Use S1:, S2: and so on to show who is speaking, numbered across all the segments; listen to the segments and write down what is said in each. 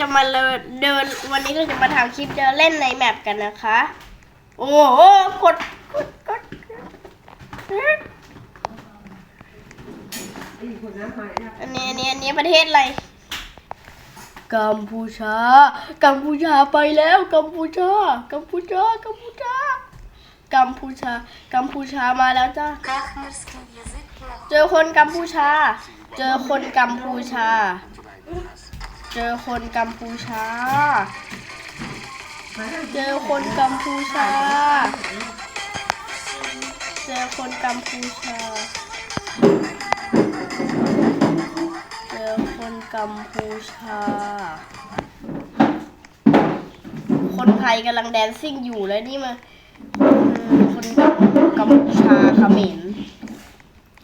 S1: จะมาเดินวันนี้เราจะมาทำคลิปเดินเล่นในแมปกันนะคะ โอ้โหกดกดกดอันนี้อันนี้อันนี้ประเทศอะไรกัมพูชากัมพูชาไปแล้วกัมพูชากัมพูชากัมพูชากัมพูชากัมพูชามาแล้วจ้าเจอคนกัมพูชา เจอคนกัมพูชา เจอคนกัมพูชา เจอคนกัมพูชา เจอคนกัมพูชา เจอคนกัมพูชา คนไทยกำลังแดนซิ่งอยู่แล้วนี่มาคนกัมพูชาเขมร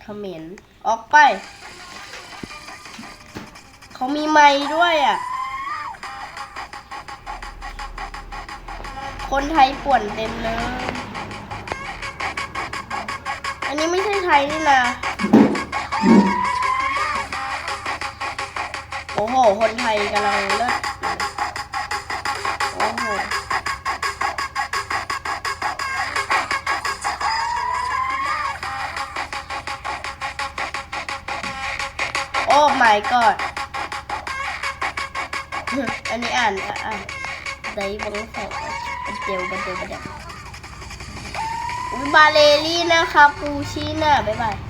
S1: เขมรออกไป เขามีไม้ด้วยอะ คนไทยป่วนเต็มเลย อันนี้ไม่ใช่ไทยนี่นะโอ้โห คนไทยกำลังเลิศโอ้โหโอ้ my god อันนี้อ่านอ่านไดบังแสงบันเดียวบันเดียวบันเดียวบาเลลี่นะครับปูชีน่ะบ๊ายบาย